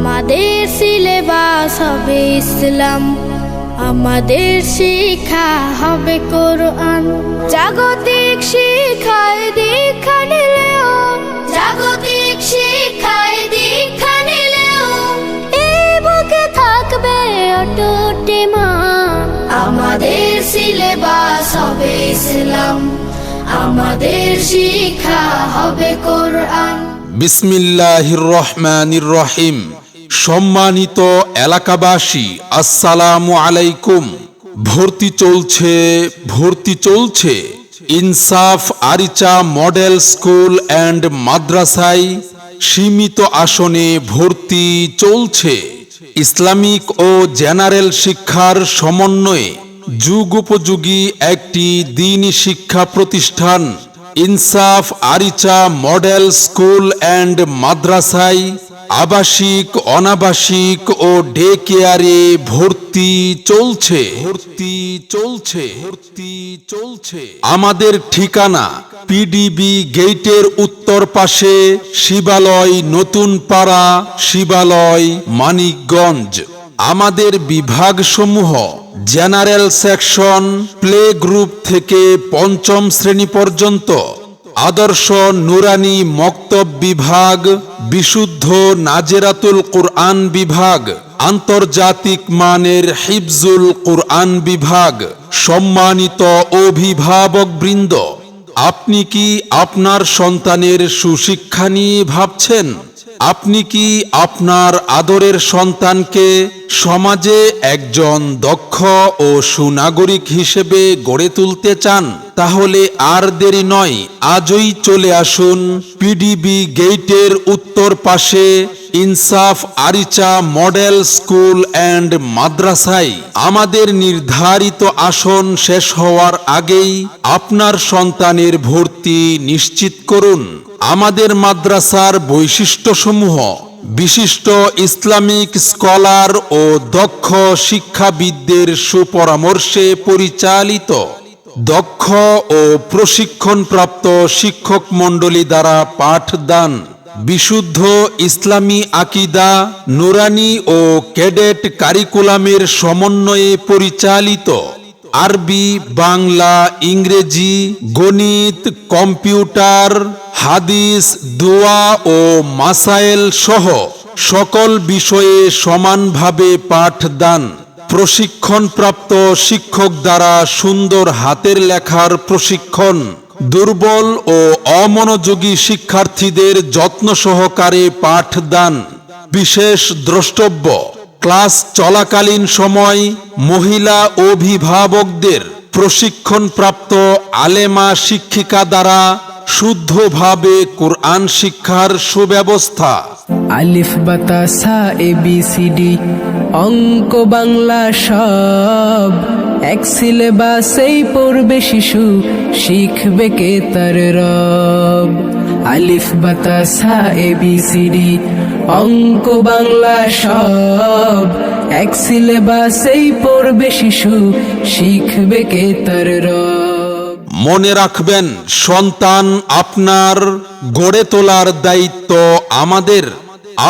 আমাদের সিলেবাস হবে ইসলাম। আমাদের শিক্ষা হবে কোরআন। জাগতিক শিক্ষায় দীক্ষা নিলেও, জাগতিক শিক্ষায় দীক্ষা নিলেও এই বুকে থাকবে অটুট ইমান আমাদের সিলেবাস হবে ইসলাম। আমাদের শিক্ষা হবে কোরআন। বিসমিল্লাহির রহমানির রহিম। সম্মানিত এলাকাবাসী, আসসালামু আলাইকুম। ভর্তি চলছে ভর্তি চলছে ইনসাফ আরিচা মডেল স্কুল অ্যান্ড মাদ্রাসায় সীমিত আসনে ভর্তি চলছে। ইসলামিক ও জেনারেল শিক্ষার সমন্বয়ে যুগোপযোগী একটি দিনী শিক্ষা প্রতিষ্ঠান ইনসাফ আরিচা মডেল স্কুল অ্যান্ড মাদ্রাসায় আবাসিক, অনাবাসিক ও ডে কেয়ারে ভর্তি চলছে। ভর্তি চলছে। ভর্তি চলছে। আমাদের ঠিকানা পিডিবি গেটের উত্তর পাশে শিবালয় নতুন পাড়া, শিবালয় মানিকগঞ্জ। আমাদের বিভাগসমূহ জেনারেল সেকশন, প্লে গ্রুপ থেকে পঞ্চম শ্রেণি পর্যন্ত আদর্শ নুরানি মক্তব বিভাগ, বিশুদ্ধ নাজেরাতুল কোরআন বিভাগ, আন্তর্জাতিক মানের হিফজুল কোরআন বিভাগ, সম্মানিত অভিভাবক বৃন্দ আপনি কি আপনার সন্তানের সুশিক্ষা নিয়ে ভাবছেন? আপনি কি আপনার আদরের সন্তানকে সমাজে একজন দক্ষ ও সুনাগরিক হিসেবে গড়ে তুলতে চান? তাহলে আর দেরি নয়, আজই চলে আসুন পিডিবি গেটের উত্তর পাশে ইনসাফ আরিচা মডেল স্কুল অ্যান্ড মাদ্রাসায়। আমাদের নির্ধারিত আসন শেষ হওয়ার আগেই আপনার সন্তানের ভর্তি নিশ্চিত করুন। আমাদের মাদ্রাসার বৈশিষ্ট্যসমূহ, বিশিষ্ট ইসলামিক স্কলার ও দক্ষ শিক্ষাবিদদের সুপরামর্শে পরিচালিত। দক্ষ ও প্রশিক্ষণপ্রাপ্ত শিক্ষক মণ্ডলী দ্বারা পাঠদান। বিশুদ্ধ ইসলামী আকিদা, নুরানি ও ক্যাডেট কারিকুলামের সমন্বয়ে পরিচালিত। আরবি, বাংলা, ইংরেজি, গণিত, কম্পিউটার, হাদিস, দোয়া ও মাসাইল সহ সকল বিষয়ে সমানভাবে পাঠদান। প্রশিক্ষণপ্রাপ্ত শিক্ষক দ্বারা সুন্দর হাতের লেখার প্রশিক্ষণ, দুর্বল ও অমনোযোগী শিক্ষার্থীদের যত্ন সহকারে পাঠদান, বিশেষ দ্রষ্টব্য, ক্লাস চলাকালীন সময় মহিলা অভিভাবকদের প্রশিক্ষণপ্রাপ্ত আলেমা শিক্ষিকা দ্বারা শুদ্ধভাবে কোরআন শিক্ষার সুব্যবস্থা। আলিফ, বাতা, সা, এ, বি, সি, ডি, অঙ্ক, বাংলা সব। এক সিলেবাসেই পড়বে শিশু, শিখবে কে তার রব। আলিফ, বাতা, সা, এ, বি, সি, ডি, অঙ্ক, বাংলা সব। এক সিলেবাসেই পড়বে শিশু, শিখবে কে তার রব। মনে রাখবেন, সন্তান আপনার গড়ে তোলার দায়িত্ব আমাদের।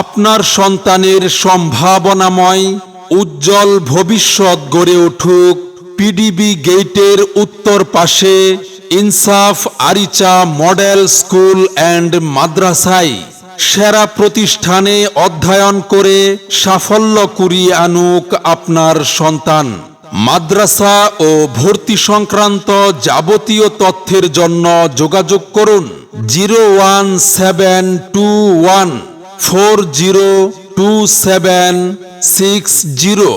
আপনার সন্তানের সম্ভাবনাময়, উজ্জ্বল ভবিষ্যৎ গড়ে উঠুক। পিডিবি গেটের উত্তর পাশে ইনসাফ আরিচা মডেল স্কুল অ্যান্ড মাদ্রাসায় সেরা প্রতিষ্ঠানে অধ্যয়ন করে সাফল্য কুড়িয়ে আনুক আপনার সন্তান। মাদ্রাসা ও ভর্তি সংক্রান্ত যাবতীয় তথ্যের জন্য যোগাযোগ করুন zero one seven two one four zero two seven six zero.